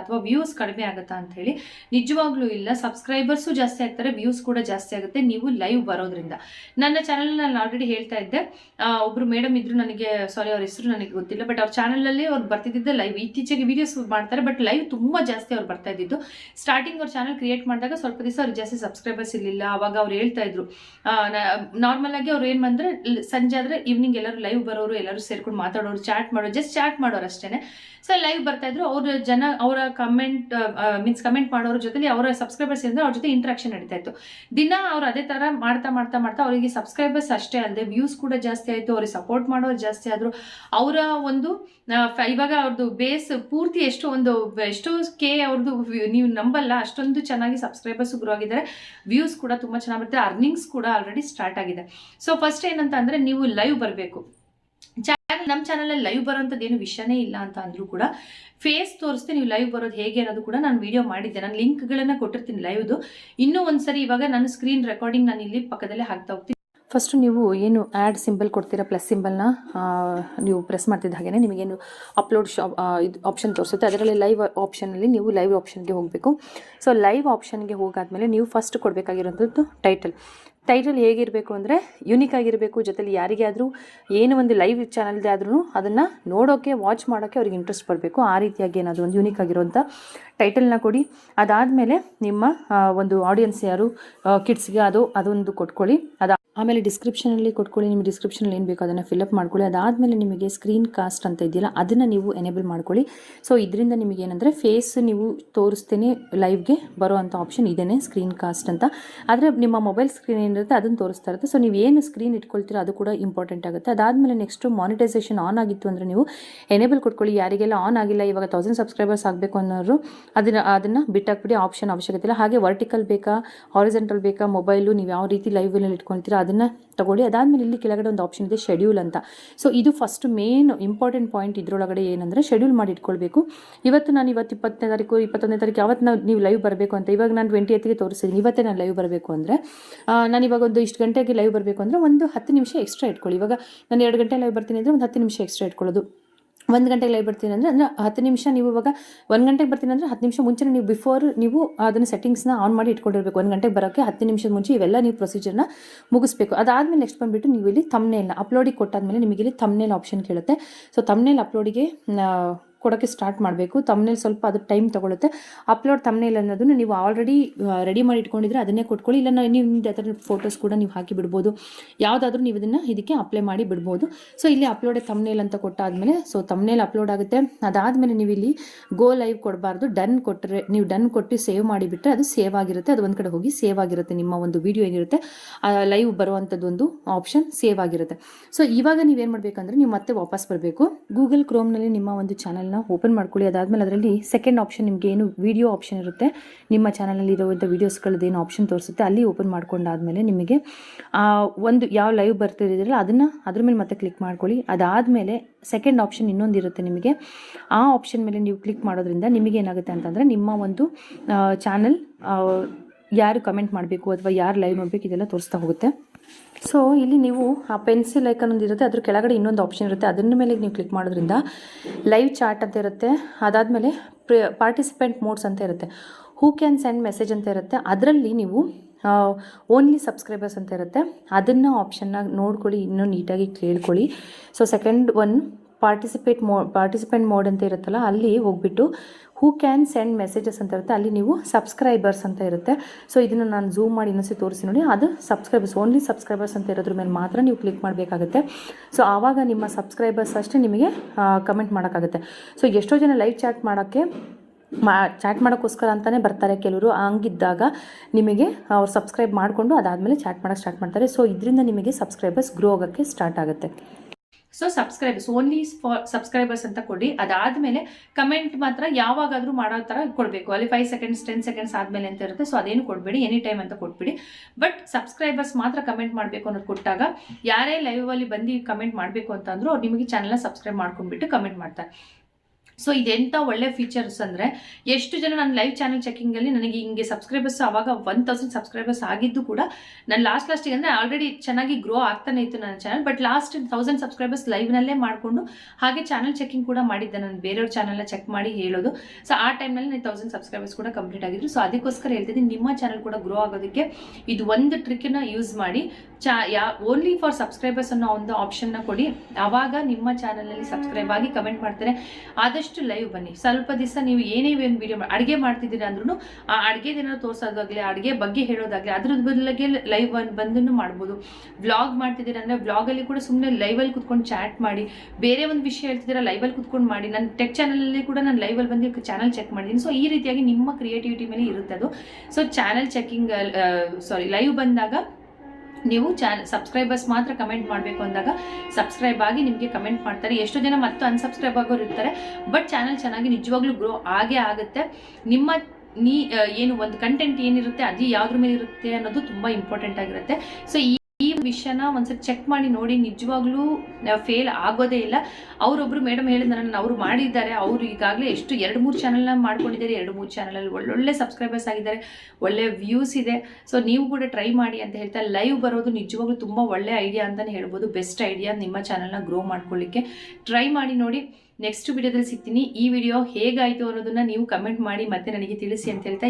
ಅಥವಾ ವ್ಯೂಸ್ ಕಡಿಮೆ ಆಗುತ್ತಾ ಅಂತ ಹೇಳಿ, ನಿಜವಾಗ್ಲೂ ಇಲ್ಲ. ಸಬ್ಸ್ಕ್ರೈಬರ್ಸು ಜಾಸ್ತಿ ಆಗ್ತಾರೆ ವ್ಯೂಸ್ ಕೂಡ ಜಾಸ್ತಿ ಆಗುತ್ತೆ. ನೀವು ಲೈವ್ ಬರೋದ್ರಿಂದ. ನನ್ನ ಚಾನಲ್ ನಾನು ಆಲ್ರೆಡಿ ಹೇಳ್ತಾ ಇದ್ದೆ. ಒಬ್ರು ಮೇಡಮ್ ಇದ್ರು ನನಗೆ ಸಾರಿ ಅವ್ರ ಹೆಸರು ನನಗೆ ಗೊತ್ತಿಲ್ಲ ಬಟ್ ಅವ್ರ ಚಾನಲಲ್ಲಿ ಅವ್ರು ಬರ್ತಿದ್ದೆ ಲೈವ್ ಇತ್ತೀಚೆಗೆ ವಿಡಿಯೋಸ್ ಮಾಡ್ತಾರೆ ಬಟ್ ಲೈವ್ ತುಂಬಾ ಜಾಸ್ತಿ ಅವ್ರು ಬರ್ತಾ ಇದ್ದಿದ್ದು. ಸ್ಟಾರ್ಟಿಂಗ್ ಅವ್ರ ಚಾನಲ್ ಕ್ರಿಯೇಟ್ ಮಾಡಿದಾಗ ಸ್ವಲ್ಪ ದಿವಸ ಅವ್ರು ಜಾಸ್ತಿ ಸಬ್ಸ್ಕ್ರೈಬರ್ಸ್ ಇರಲಿಲ್ಲ. ಅವಾಗ ಅವ್ರು ಹೇಳ್ತಾ ಇದ್ರು. ನಾರ್ಮಲ್ ಆಗಿ ಅವ್ರು ಏನು ಬಂದ್ರೆ ಸಂಜೆ ಆದ್ರೆ ಈವ್ನಿಂಗ್ ಎಲ್ಲರೂ ಲೈವ್ ಬರೋರು, ಎಲ್ಲರೂ ಸೇರ್ಕೊಂಡು ಮಾತಾಡೋರು ಚಾಟ್ ಮಾಡೋರು ಜಸ್ಟ್ ಚಾಟ್ ಮಾಡೋರು ಅಷ್ಟೇನೆ. ಸೊ ಲೈವ್ ಬರ್ತಾ ಇದ್ರು. ಅವ್ರ ಜನ ಅವರ ಕಮೆಂಟ್ ಮೀನ್ಸ್ ಕಮೆಂಟ್ ಮಾಡೋರ ಜೊತೆಲಿ ಅವರ ಸಬ್ಸ್ಕ್ರೈಬರ್ಸ್ ಇದ್ರೆ ಅವ್ರ ಜೊತೆ ಇಂಟ್ರಾಕ್ಷನ್ ನಡೀತಾ ಇತ್ತು. ದಿನ ಅವ್ರು ಅದೇ ತರ ಮಾಡ್ತಾ ಮಾಡ್ತಾ ಮಾಡ್ತಾ ಅವರಿಗೆ ಸಬ್ಸ್ಕ್ರೈಬರ್ಸ್ ಅಷ್ಟೇ ಅಲ್ಲದೆ ವ್ಯೂಸ್ ಕೂಡ ಜಾಸ್ತಿ ಆಯ್ತು, ಅವ್ರಿಗೆ ಸಪೋರ್ಟ್ ಮಾಡೋರು ಜಾಸ್ತಿ ಆದ್ರು ಅವರ ಒಂದು ಇವಾಗ ಅವ್ರದ್ದು ಬೇಸ್ ಪೂರ್ತಿ ಎಷ್ಟು ಒಂದು, ಎಷ್ಟು ಕೆ ಅವ್ರದ್ದು ನೀವು ನಂಬಲ್ಲ, ಅಷ್ಟೊಂದು ಚೆನ್ನಾಗಿ ಸಬ್ಸ್ಕ್ರೈಬರ್ಸ್ ಗ್ರೋ ಆಗಿದ್ದಾರೆ ವ್ಯೂಸ್ ಕೂಡ ತುಂಬಾ ಚೆನ್ನಾಗಿ ಬರುತ್ತೆ ಅರ್ನಿಂಗ್ಸ್ ಕೂಡ ಆಲ್ರೆಡಿ ಸ್ಟಾರ್ಟ್ ಆಗಿದೆ. ಸೊ ಫಸ್ಟ್ ಏನಂತ ಅಂದರೆ ನೀವು ಲೈವ್ ಬರಬೇಕು. ನಮ್ಮ ಚಾನಲಲ್ಲಿ ಲೈವ್ ಬರೋಂಥದ್ದು ಏನು ವಿಷಯನೇ ಇಲ್ಲ ಅಂತ ಅಂದರೂ ಕೂಡ ಫೇಸ್ ತೋರಿಸ್ತೀನಿ ನೀವು ಲೈವ್ ಬರೋದು ಹೇಗೆ ಅನ್ನೋದು ಕೂಡ ನಾನು ವಿಡಿಯೋ ಮಾಡಿದ್ದೆ. ನಾನು ಲಿಂಕ್ಗಳನ್ನು ಕೊಟ್ಟಿರ್ತೀನಿ ಲೈವ್ದು ಇನ್ನೂ ಒಂದ್ಸರಿ ಇವಾಗ ನಾನು ಸ್ಕ್ರೀನ್ ರೆಕಾರ್ಡಿಂಗ್ ನಾನು ಇಲ್ಲಿ ಪಕ್ಕದಲ್ಲೇ ಹಾಕ್ತಾ ಹೋಗ್ತೀನಿ. ಫಸ್ಟು ನೀವು ಏನು ಆ್ಯಡ್ ಸಿಂಬಲ್ ಕೊಡ್ತೀರಾ ಪ್ಲಸ್ ಸಿಂಬಲ್ನ ನೀವು ಪ್ರೆಸ್ ಮಾಡ್ತಿದ್ದ ಹಾಗೆಯೇ ನಿಮಗೇನು ಅಪ್ಲೋಡ್ ಶಾಪ್ ಇದು ಆಪ್ಷನ್ ತೋರಿಸುತ್ತೆ. ಅದರಲ್ಲಿ ಲೈವ್ ಆಪ್ಷನಲ್ಲಿ ನೀವು ಲೈವ್ ಆಪ್ಷನ್ಗೆ ಹೋಗಬೇಕು. ಸೊ ಲೈವ್ ಆಪ್ಷನ್ಗೆ ಹೋಗಾದಮೇಲೆ ನೀವು ಫಸ್ಟ್ ಕೊಡಬೇಕಾಗಿರೋಂಥದ್ದು ಟೈಟಲ್ ಟೈಟಲ್ ಹೇಗಿರಬೇಕು ಅಂದರೆ ಯುನೀಕ್ ಆಗಿರಬೇಕು, ಜೊತೆಲಿ ಯಾರಿಗೆ ಆದರೂ ಏನು ಒಂದು ಲೈವ್ ಚಾನಲ್ದೇ ಆದ್ರೂ ಅದನ್ನು ನೋಡೋಕ್ಕೆ ವಾಚ್ ಮಾಡೋಕ್ಕೆ ಅವ್ರಿಗೆ ಇಂಟ್ರೆಸ್ಟ್ ಬರಬೇಕು ಆ ರೀತಿಯಾಗಿ ಏನಾದರೂ ಒಂದು ಯುನೀಕ್ ಆಗಿರುವಂಥ ಟೈಟಲ್ನ ಕೊಡಿ. ಅದಾದಮೇಲೆ ನಿಮ್ಮ ಒಂದು ಆಡಿಯನ್ಸ್ ಯಾರು ಕಿಡ್ಸ್ಗೆ ಅದು, ಅದೊಂದು ಕೊಟ್ಕೊಳ್ಳಿ. ಅದು ಆಮೇಲೆ ಡಿಸ್ಕ್ರಿಪ್ಷನಲ್ಲಿ ಕೊಟ್ಕೊಳ್ಳಿ ನಿಮ್ಮ ಡಿಸ್ಕ್ರಿಪ್ಷನಲ್ಲಿ ಏನು ಬೇಕೋ ಅದನ್ನು ಫಿಲಪ್ ಮಾಡ್ಕೊಳ್ಳಿ. ಅದಾದಮೇಲೆ ನಿಮಗೆ ಸ್ಕ್ರೀನ್ ಕಾಸ್ಟ್ ಅಂತ ಇದೆಯಲ್ಲ, ಅದನ್ನು ನೀವು ಎನೇಬಲ್ ಮಾಡ್ಕೊಳ್ಳಿ. ಸೊ ಇದರಿಂದ ನಿಮಗೆ ಏನಂದರೆ ಫೇಸ್ ನೀವು ತೋರಿಸ್ತೇನೆ ಲೈವ್ಗೆ ಬರೋ ಅಂಥ ಆಪ್ಷನ್ ಇದೇ ಸ್ಕ್ರೀನ್ ಕಾಸ್ಟ್ ಅಂತ. ಆದರೆ ನಿಮ್ಮ ಮೊಬೈಲ್ ಸ್ಕ್ರೀನ್ ಏನಿರುತ್ತೆ ಅದನ್ನು ತೋರಿಸ್ತಾ ಇರುತ್ತೆ. ಸೊ ನೀವು ಏನು ಸ್ಕ್ರೀನ್ ಇಟ್ಕೊಳ್ತೀರೋ ಅದು ಕೂಡ ಇಂಪಾರ್ಟೆಂಟ್ ಆಗುತ್ತೆ. ಅದಾದಮೇಲೆ ನೆಕ್ಸ್ಟು ಮಾನಿಟೈಸೇಷನ್ ಆನ್ ಆಗಿತ್ತು ಅಂದರೆ ನೀವು ಎನೇಬಲ್ ಕೊಟ್ಕೊಳ್ಳಿ. ಯಾರಿಗೆಲ್ಲ ಆನ್ ಆಗಿಲ್ಲ, ಇವಾಗ ತೌಸಂಡ್ ಸಬ್ಸ್ಕ್ರೈಬರ್ಸ್ ಆಗಬೇಕು ಅನ್ನೋರು, ಅದನ್ನು ಅದನ್ನು ಬಿಟ್ಟಾಕ್ಬಿಡಿ ಆಪ್ಷನ್ ಅವಶ್ಯಕತೆ ಇಲ್ಲ. ಹಾಗೆ ವರ್ಟಿಕಲ್ ಬೇಕಾ ಹಾರಿಸೆಂಟಲ್ ಬೇಕಾ ಮೊಬೈಲು ನೀವು ಯಾವ ರೀತಿ ಲೈವಲ್ಲಿ ಇಟ್ಕೊಳ್ತೀರಾ ಅದನ್ನು ತಗೊಳ್ಳಿ. ಅದಾದಮೇಲೆ ಇಲ್ಲಿ ಕೆಳಗಡೆ ಒಂದು ಆಪ್ಷನ್ ಇದೆ ಶೆಡ್ಯೂಲ್ ಅಂತ. ಸೊ ಇದು ಫಸ್ಟ್ ಮೇನ್ ಇಂಪಾರ್ಟೆಂಟ್ ಪಾಯಿಂಟ್ ಇದರೊಳಗಡೆ ಏನಂದರೆ ಶೆಡ್ಯೂಲ್ ಮಾಡಿ ಇಟ್ಕೊಳ್ಬೇಕು. ಇವತ್ತು ನಾನು ಇವತ್ತು ಇಪ್ಪತ್ತನೇ ತಾರೀಕು, ಇಪ್ಪತ್ತೊಂದನೇ ತಾರೀಕು ಯಾವತ್ತು ನಾವು ನೀವು ಲೈವ್ ಬರಬೇಕು ಅಂತ, ಇವಾಗ ನಾನು ಟ್ವೆಂಟಿ ಎತ್ಗೆ ತೋರಿಸಿದ್ದೀನಿ ಇವತ್ತೇ ನಾನು ಲೈವ್ ಬರಬೇಕು ಅಂದರೆ ನಾನು ಇವಾಗ ಒಂದು ಇಷ್ಟು ಗಂಟೆಗೆ ಲೈವ್ ಬರಬೇಕು ಅಂದರೆ ಒಂದು ಹತ್ತು ನಿಮಿಷ ಎಕ್ಸ್ಟ್ರಾ ಇಟ್ಕೊಳ್ಳಿ. ಇವಾಗ ನಾನು ಎರಡು ಗಂಟೆ ಲೈವ್ ಬರ್ತೀನಿ ಅಂದರೆ ಒಂದು ಹತ್ತು ನಿಮಿಷ ಎಕ್ಸ್ಟ್ರಾ ಇಟ್ಕೊಳ್ಳೋದು. ಒಂದು ಗಂಟೆಗೆ ಲೈವ್ ಬರ್ತೀನಿ ಅಂದರೆ ಅಂದರೆ ಹತ್ತು ನಿಮಿಷ ನೀವು ಇವಾಗ ಒಂದು ಗಂಟೆಗೆ ಬರ್ತೀನಿ ಅಂದರೆ ಹತ್ತು ನಿಮಿಷ ಮುಂಚೆ ನೀವು ಬಿಫೋರ್ ನೀವು ಅದನ್ನು ಸೆಟ್ಟಿಂಗ್ಸ್ನ ಆನ್ ಮಾಡಿ ಇಟ್ಕೊಂಡಿರ್ಬೇಕು. ಒಂದು ಗಂಟೆಗೆ ಬರೋಕ್ಕೆ ಹತ್ತು ನಿಮಿಷದ ಮುಂಚೆ ಇವೆಲ್ಲ ನೀವು ಪ್ರೊಸೀಜರ್ನ ಮುಗಿಸ್ಬೇಕು. ಅದಾದಮೇಲೆ ನೆಕ್ಸ್ಟ್ ಬಂದುಬಿಟ್ಟು ನೀವು ಇಲ್ಲಿ ತಮ್ನೇಲ್ನ ಅಪ್ಲೋಡಿಗೆ ಕೊಟ್ಟಾದ್ಮೇಲೆ ನಿಮಗೆ ಇಲ್ಲಿ ತಮ್ನೇಲ್ ಆಪ್ಷನ್ ಕೇಳುತ್ತೆ ಸೊ ತಮ್ನೇಲ್ ಅಪ್ಲೋಡಿಗೆ ಕೊಡೋಕ್ಕೆ ಸ್ಟಾರ್ಟ್ ಮಾಡಬೇಕು. ತಮ್ಮನೇಲಿ ಸ್ವಲ್ಪ ಅದು ಟೈಮ್ ತೊಗೊಳುತ್ತೆ. ಅಪ್ಲೋಡ್ ತಮ್ಮನೇಲಿ ಅನ್ನೋದನ್ನು ನೀವು ಆಲ್ರೆಡಿ ರೆಡಿ ಮಾಡಿ ಇಟ್ಕೊಂಡಿದ್ರೆ ಅದನ್ನೇ ಕೊಟ್ಕೊಳ್ಳಿ. ಇಲ್ಲ ನೀವು ಅದರ ಫೋಟೋಸ್ ಕೂಡ ನೀವು ಹಾಕಿ ಬಿಡ್ಬೋದು. ಯಾವುದಾದ್ರೂ ನೀವು ಇದನ್ನು ಇದಕ್ಕೆ ಅಪ್ಲೈ ಮಾಡಿ ಬಿಡ್ಬೋದು. ಸೊ ಇಲ್ಲಿ ಅಪ್ಲೋಡೆ ತಮ್ಮನೇಲಿ ಅಂತ ಕೊಟ್ಟಾದ್ಮೇಲೆ ಸೊ ತಮ್ಮನೇಲಿ ಅಪ್ಲೋಡ್ ಆಗುತ್ತೆ. ಅದಾದಮೇಲೆ ನೀವು ಇಲ್ಲಿ ಗೋ ಲೈವ್ ಕೊಡಬಾರ್ದು. ಡನ್ ಕೊಟ್ಟರೆ ನೀವು ಡನ್ ಕೊಟ್ಟು ಸೇವ್ ಮಾಡಿಬಿಟ್ರೆ ಅದು ಸೇವ್ ಆಗಿರುತ್ತೆ. ಅದು ಒಂದು ಕಡೆ ಹೋಗಿ ಸೇವ್ ಆಗಿರುತ್ತೆ. ನಿಮ್ಮ ಒಂದು ವಿಡಿಯೋ ಏನಿರುತ್ತೆ ಲೈವ್ ಬರುವಂಥದ್ದು ಒಂದು ಆಪ್ಷನ್ ಸೇವ್ ಆಗಿರುತ್ತೆ. ಸೊ ಇವಾಗ ನೀವೇನು ಮಾಡಬೇಕಂದ್ರೆ, ನೀವು ಮತ್ತೆ ವಾಪಸ್ ಬರಬೇಕು. ಗೂಗಲ್ ಕ್ರೋಮ್ನಲ್ಲಿ ನಿಮ್ಮ ಒಂದು ಚಾನಲ್ನ ಓಪನ್ ಮಾಡ್ಕೊಳ್ಳಿ. ಅದಾದಮೇಲೆ ಅದರಲ್ಲಿ ಸೆಕೆಂಡ್ ಆಪ್ಷನ್ ನಿಮಗೆ ಏನು ವಿಡಿಯೋ ಆಪ್ಷನ್ ಇರುತ್ತೆ. ನಿಮ್ಮ ಚಾನಲಲ್ಲಿ ವೀಡಿಯೋಸ್ಗಳದ್ದು ಏನು ಆಪ್ಷನ್ ತೋರಿಸುತ್ತೆ, ಅಲ್ಲಿ ಓಪನ್ ಮಾಡ್ಕೊಂಡಾದ್ಮೇಲೆ ನಿಮಗೆ ಒಂದು ಯಾವ ಲೈವ್ ಬರ್ತಿದ್ದಿರಲ್ಲ ಅದನ್ನು ಅದ್ರ ಮೇಲೆ ಮತ್ತೆ ಕ್ಲಿಕ್ ಮಾಡ್ಕೊಳ್ಳಿ. ಅದಾದಮೇಲೆ ಸೆಕೆಂಡ್ ಆಪ್ಷನ್ ಇನ್ನೊಂದು ಇರುತ್ತೆ ನಿಮಗೆ. ಆ ಆಪ್ಷನ್ ಮೇಲೆ ನೀವು ಕ್ಲಿಕ್ ಮಾಡೋದ್ರಿಂದ ನಿಮಗೆ ಏನಾಗುತ್ತೆ ಅಂತಂದರೆ ನಿಮ್ಮ ಒಂದು ಚಾನಲ್ ಯಾರು ಕಮೆಂಟ್ ಮಾಡಬೇಕು ಅಥವಾ ಯಾರು ಲೈವ್ ನೋಡಬೇಕು ಇದೆಲ್ಲ ತೋರಿಸ್ತಾ ಹೋಗುತ್ತೆ. ಸೊ ಇಲ್ಲಿ ನೀವು ಆ ಪೆನ್ಸಿಲ್ ಐಕನ್ ಒಂದು ಇರುತ್ತೆ, ಅದ್ರ ಕೆಳಗಡೆ ಇನ್ನೊಂದು ಆಪ್ಷನ್ ಇರುತ್ತೆ. ಅದನ್ನ ಮೇಲೆ ನೀವು ಕ್ಲಿಕ್ ಮಾಡೋದ್ರಿಂದ ಲೈವ್ ಚಾಟ್ ಅಂತ ಇರುತ್ತೆ. ಅದಾದಮೇಲೆ ಪಾರ್ಟಿಸಿಪೆಂಟ್ ಮೋಡ್ಸ್ ಅಂತ ಇರುತ್ತೆ. ಹೂ ಕ್ಯಾನ್ ಸೆಂಡ್ ಮೆಸೇಜ್ ಅಂತ ಇರುತ್ತೆ. ಅದರಲ್ಲಿ ನೀವು ಓನ್ಲಿ ಸಬ್ಸ್ಕ್ರೈಬರ್ಸ್ ಅಂತ ಇರುತ್ತೆ. ಅದನ್ನು ಆಪ್ಷನ್ನ ನೋಡ್ಕೊಳ್ಳಿ, ಇನ್ನೂ ನೀಟಾಗಿ ಕೇಳ್ಕೊಳ್ಳಿ. ಸೊ ಸೆಕೆಂಡ್ ಒನ್ ಪಾರ್ಟಿಸಿಪೇಟ್ ಮೋ ಪಾರ್ಟಿಸಿಪೆಂಟ್ ಮೋಡ್ ಅಂತ ಇರುತ್ತಲ್ಲ, ಅಲ್ಲಿ ಹೋಗ್ಬಿಟ್ಟು ಹೂ ಕ್ಯಾನ್ ಸೆಂಡ್ ಮೆಸೇಜಸ್ ಅಂತ ಇರುತ್ತೆ. ಅಲ್ಲಿ ನೀವು ಸಬ್ಸ್ಕ್ರೈಬರ್ಸ್ ಅಂತ ಇರುತ್ತೆ. ಸೊ ಇದನ್ನು ನಾನು ಝೂಮ್ ಮಾಡಿ ಇನ್ನೊಂದ್ಸಿ ತೋರಿಸಿ ನೋಡಿ. ಅದು ಸಬ್ಸ್ಕ್ರೈಬರ್ಸ್ ಓನ್ಲಿ ಸಬ್ಸ್ಕ್ರೈಬರ್ಸ್ ಅಂತ ಇರೋದ್ರ ಮೇಲೆ ಮಾತ್ರ ನೀವು ಕ್ಲಿಕ್ ಮಾಡಬೇಕಾಗುತ್ತೆ. ಸೊ ಆವಾಗ ನಿಮ್ಮ ಸಬ್ಸ್ಕ್ರೈಬರ್ಸ್ ಅಷ್ಟೇ ನಿಮಗೆ ಕಮೆಂಟ್ ಮಾಡೋಕ್ಕಾಗುತ್ತೆ. ಸೊ ಎಷ್ಟೋ ಜನ ಲೈವ್ ಚಾಟ್ ಮಾಡೋಕ್ಕೆ, ಮಾ ಚಾಟ್ ಮಾಡೋಕ್ಕೋಸ್ಕರ ಅಂತಲೇ ಬರ್ತಾರೆ ಕೆಲವರು. ಹಂಗಿದ್ದಾಗ ನಿಮಗೆ ಅವ್ರು ಸಬ್ಸ್ಕ್ರೈಬ್ ಮಾಡಿಕೊಂಡು ಅದಾದಮೇಲೆ ಚಾಟ್ ಮಾಡೋಕ್ಕೆ ಸ್ಟಾರ್ಟ್ ಮಾಡ್ತಾರೆ. ಸೊ ಇದರಿಂದ ನಿಮಗೆ ಸಬ್ಸ್ಕ್ರೈಬರ್ಸ್ ಗ್ರೋ ಆಗೋಕ್ಕೆ ಸ್ಟಾರ್ಟ್ ಆಗುತ್ತೆ. So subscribers only for subscribers ಅಂತ ಕೊಡಿ. ಅದಾದಮೇಲೆ ಕಮೆಂಟ್ ಮಾತ್ರ ಯಾವಾಗಾದರೂ ಮಾಡೋ ಥರ ಕೊಡಬೇಕು. ಅಲ್ಲಿ ಫೈವ್ ಸೆಕೆಂಡ್ಸ್ ಟೆನ್ ಸೆಕೆಂಡ್ಸ್ ಆದಮೇಲೆ ಅಂತ ಇರುತ್ತೆ. ಸೊ ಅದೇನು ಕೊಡಬೇಡಿ. ಎನಿ ಟೈಮ್ ಅಂತ ಕೊಟ್ಬಿಡಿ. ಬಟ್ ಸಬ್ಸ್ಕ್ರೈಬರ್ಸ್ ಮಾತ್ರ ಕಮೆಂಟ್ ಮಾಡಬೇಕು ಅನ್ನೋದು ಕೊಟ್ಟಾಗ ಯಾರೇ ಲೈವ್ ಅಲ್ಲಿ ಬಂದು ಕಮೆಂಟ್ ಮಾಡಬೇಕು ಅಂತ ಅಂದ್ರೂ ಅವ್ರು ನಿಮಗೆ ಚಾನಲ್ನ ಸಬ್ಸ್ಕ್ರೈಬ್ ಮಾಡ್ಕೊಂಡ್ಬಿಟ್ಟು ಕಮೆಂಟ್ ಮಾಡ್ತಾರೆ. ಸೊ ಇದೆಂಥ ಒಳ್ಳೆ ಫೀಚರ್ಸ್ ಅಂದರೆ ಎಷ್ಟು ಜನ ನನ್ನ ಲೈವ್ ಚಾನಲ್ ಚೆಕಿಂಗಲ್ಲಿ ನನಗೆ ಹಿಂಗೆ ಸಬ್ಸ್ಕ್ರೈಬರ್ಸ್ ಆವಾಗ ಒನ್ ತೌಸಂಡ್ ಸಬ್ಸ್ಕ್ರೈಬರ್ಸ್ ಆಗಿದ್ದು ಕೂಡ ನಾನು ಲಾಸ್ಟ್ ಲಾಸ್ಟಿಗೆ ಅಂದರೆ ಆಲ್ರೆಡಿ ಚೆನ್ನಾಗಿ ಗ್ರೋ ಆಗ್ತಾನೆ ಇತ್ತು ನನ್ನ channel but last thousand subscribers ಲೈವ್ನಲ್ಲೇ ಮಾಡಿಕೊಂಡು ಹಾಗೆ ಚಾನಲ್ ಚೆಕಿಂಗ್ ಕೂಡ ಮಾಡಿದ್ದೆ ನಾನು, ಬೇರೆಯವ್ರ ಚಾನಲ್ನ ಚೆಕ್ ಮಾಡಿ ಹೇಳೋದು. ಸೊ ಆ ಟೈಮ್ನಲ್ಲಿ ನಾನು ತೌಸಂಡ್ ಸಬ್ಸ್ಕ್ರೈಬರ್ಸ್ ಕೂಡ ಕಂಪ್ಲೀಟ್ ಆಗಿದ್ರು. ಸೊ ಅದಕ್ಕೋಸ್ಕರ ಹೇಳ್ತಿದ್ದೀನಿ, ನಿಮ್ಮ ಚಾನಲ್ ಕೂಡ ಗ್ರೋ ಆಗೋದಕ್ಕೆ ಇದು ಒಂದು ಟ್ರಿಕ್ನ ಯೂಸ್ ಮಾಡಿ, ಚಾ, ಯಾ ಓನ್ಲಿ ಫಾರ್ ಸಬ್ಸ್ಕ್ರೈಬರ್ಸ್ ಅನ್ನೋ ಒಂದು ಆಪ್ಷನ್ನ ಕೊಡಿ. ಆವಾಗ ನಿಮ್ಮ ಚಾನಲ್ನಲ್ಲಿ ಸಬ್ಸ್ಕ್ರೈಬ್ ಆಗಿ ಕಮೆಂಟ್ ಮಾಡ್ತಾರೆ. ಆದಷ್ಟು ಲೈವ್ ಬನ್ನಿ. ಸ್ವಲ್ಪ ದಿವಸ ನೀವು ಏನೇ ಒಂದು ವಿಡಿಯೋ ಅಡುಗೆ ಮಾಡ್ತಿದ್ದೀರಾ ಅಂದ್ರೂ ಆ ಅಡುಗೆದೇನಾದ್ರು ತೋರಿಸೋದಾಗಲಿ, ಅಡುಗೆ ಬಗ್ಗೆ ಹೇಳೋದಾಗಲಿ, ಅದ್ರ ಬದಲಿಗೆ ಲೈವ್ ಬಂದು ಮಾಡ್ಬೋದು. ವ್ಲಾಗ್ ಮಾಡ್ತಿದ್ದೀರಾ ಅಂದರೆ ವ್ಲಾಗಲ್ಲಿ ಕೂಡ ಸುಮ್ಮನೆ ಲೈವಲ್ಲಿ ಕುತ್ಕೊಂಡು ಚಾಟ್ ಮಾಡಿ, ಬೇರೆ ಒಂದು ವಿಷಯ ಹೇಳ್ತಿದ್ದೀರಾ ಲೈವಲ್ಲಿ ಕುತ್ಕೊಂಡು ಮಾಡಿ. ನನ್ನ ಟೆಕ್ ಚಾನಲಲ್ಲಿ ಕೂಡ ನಾನು ಲೈವಲ್ಲಿ ಬಂದು ಚಾನಲ್ ಚೆಕ್ ಮಾಡಿದ್ದೀನಿ ಸೊ ಈ ರೀತಿಯಾಗಿ ನಿಮ್ಮ ಕ್ರಿಯೇಟಿವಿಟಿ ಮೇಲೆ ಇರುತ್ತೆ ಅದು. So channel checking sorry live ಬಂದಾಗ ನೀವು ಚಾನ್ ಸಬ್ಸ್ಕ್ರೈಬರ್ಸ್ ಮಾತ್ರ ಕಮೆಂಟ್ ಮಾಡಬೇಕು ಅಂದಾಗ ಸಬ್ಸ್ಕ್ರೈಬ್ ಆಗಿ ನಿಮಗೆ ಕಮೆಂಟ್ ಮಾಡ್ತಾರೆ. ಎಷ್ಟು ಜನ ಮತ್ತು ಅನ್ಸಬ್ಸ್ಕ್ರೈಬ್ ಆಗೋರು ಇರ್ತಾರೆ. ಬಟ್ ಚಾನಲ್ ಚೆನ್ನಾಗಿ ನಿಜವಾಗ್ಲೂ ಗ್ರೋ ಆಗೇ ಆಗುತ್ತೆ. ನಿಮ್ಮ ನೀ ಏನು ಒಂದು ಕಂಟೆಂಟ್ ಏನಿರುತ್ತೆ, ಅದು ಯಾವ್ದ್ರ ಮೇಲೆ ಇರುತ್ತೆ ಅನ್ನೋದು ತುಂಬ ಇಂಪಾರ್ಟೆಂಟ್ ಆಗಿರುತ್ತೆ. ಸೊ ಈ ವಿಷಯನ ಒಂದ್ಸರಿ ಚೆಕ್ ಮಾಡಿ ನೋಡಿ, ನಿಜವಾಗ್ಲೂ ಫೇಲ್ ಆಗೋದೇ ಇಲ್ಲ. ಅವರೊಬ್ರು ಮೇಡಮ್ ಹೇಳಿದ ನನ್ನ ಅವರು ಮಾಡಿದ್ದಾರೆ. ಅವರು ಈಗಾಗಲೇ ಎಷ್ಟು, ಎರಡು, ಮೂರು ಚಾನಲ್ನ ಮಾಡ್ಕೊಂಡಿದ್ದಾರೆ. ಎರಡು, ಮೂರು ಚಾನಲಲ್ಲಿ ಒಳ್ಳೊಳ್ಳೆ ಸಬ್ಸ್ಕ್ರೈಬರ್ಸ್ ಆಗಿದ್ದಾರೆ. ಒಳ್ಳೆ ವ್ಯೂಸ್ ಇದೆ. ಸೊ ನೀವು ಕೂಡ ಟ್ರೈ ಮಾಡಿ ಅಂತ ಹೇಳ್ತಾ ಲೈವ್ ಬರೋದು ನಿಜವಾಗ್ಲೂ ತುಂಬ ಒಳ್ಳೆ ಐಡಿಯಾ ಅಂತಲೇ ಹೇಳ್ಬೋದು. ಬೆಸ್ಟ್ ಐಡಿಯಾ ನಿಮ್ಮ ಚಾನಲ್ನ ಗ್ರೋ ಮಾಡ್ಕೊಳ್ಳಿಕ್ಕೆ. ಟ್ರೈ ಮಾಡಿ ನೋಡಿ. ನೆಕ್ಸ್ಟ್ ವಿಡಿಯೋದಲ್ಲಿ ಸಿಗ್ತೀನಿ. ಈ ವಿಡಿಯೋ ಹೇಗಾಯಿತು ಅನ್ನೋದನ್ನ ನೀವು ಕಮೆಂಟ್ ಮಾಡಿ, ಮತ್ತೆ ನನಗೆ ತಿಳಿಸಿ ಅಂತ ಹೇಳ್ತಾ